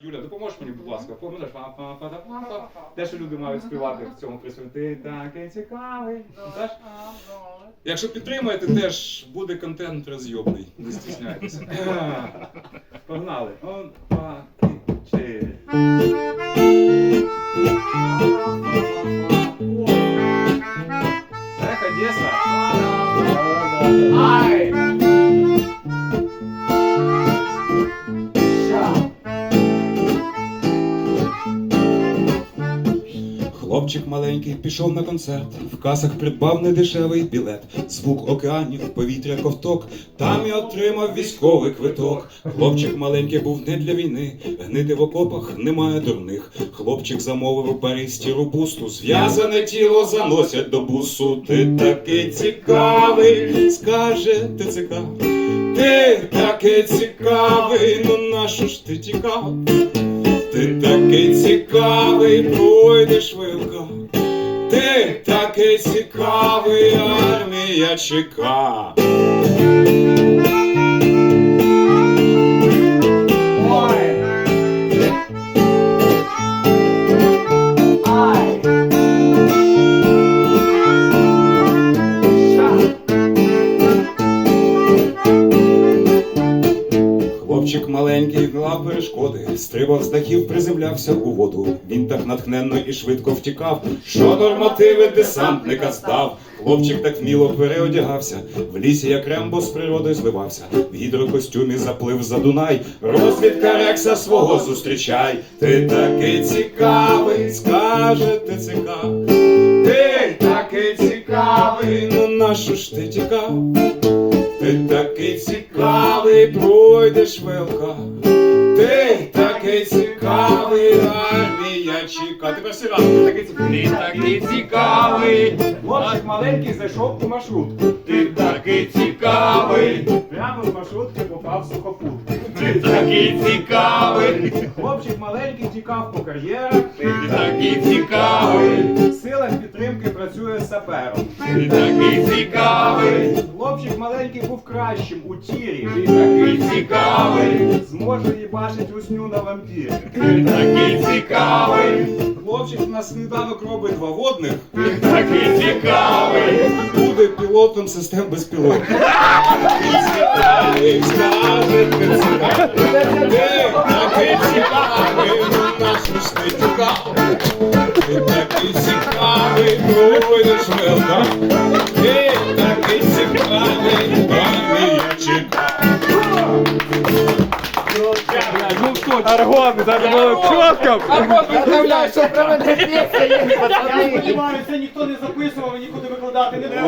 Юля, допоможеш мені, будь ласка? Па-па-па-па-па-па. Те, що люди мають співати в цьому присвяті. Ти такий цікавий. Якщо підтримаєте, теж буде контент розйобний. Не стісняйтеся. Погнали. Он, два, три, чотири. Хлопчик маленький пішов на концерт, в касах придбав недешевий білет, звук океанів, повітря ковток, там і отримав військовий квиток. Хлопчик маленький був не для війни, гнити в окопах немає дурних. Хлопчик замовив у Паристі рубусту, зв'язане тіло заносять до бусу. Ти такий цікавий, скаже ТЦК. Ти такий цікавий, ну нащо ж ти тікав? Ти такий цікавий, пройдеш вилка. Ти такий цікавий, армія чека. Хлопчик маленький гнав перешкоди, стрибав з дахів, приземлявся у воду. Він так натхненно і швидко втікав, що нормативи десантника здав. Хлопчик так вміло переодягався, в лісі, як Рембо з природою зливався. В гідрокостюмі заплив за Дунай. Розвідка Рекса свого зустрічай. Ти такий цікавий, скаже ТЦК. Ти такий цікавий, ну нащо ж ти тікав? Ти такий цікавий, пройдеш велка. Ти такий цікавий, армія чека. Тепер всі. Ти такий цікавий. Ти такий цікавий! Хлопчик маленький зайшов у маршрутку. Ти такий цікавий. Прямо з маршрутки попав в сухопут. Ти такий цікавий. Хлопчик маленький тікав по кар'єрах. Ти такий цікавий. Силах підтримки працює сапером. Ти такий цікавий. Хлопчик маленький був кращим у тірі. Ти такий цікавий. Зможе їбачить русню на вампірі. Ти такий цікавий. Хлопчик на сніданок робить два водних. Ти такий цікавий. Буде пілотом систем безпілотних. Цікавий, скаже ти цікавий. Ти такий цікавий, ж ти цікавий. Ти пройдеш велка. Ти такий цікавий, армія чекає. Аргон, це було чітко. Представляю, що проведе пісня є, Я пацани. сподіваюся, ніхто не записував і нікуди викладати не буде.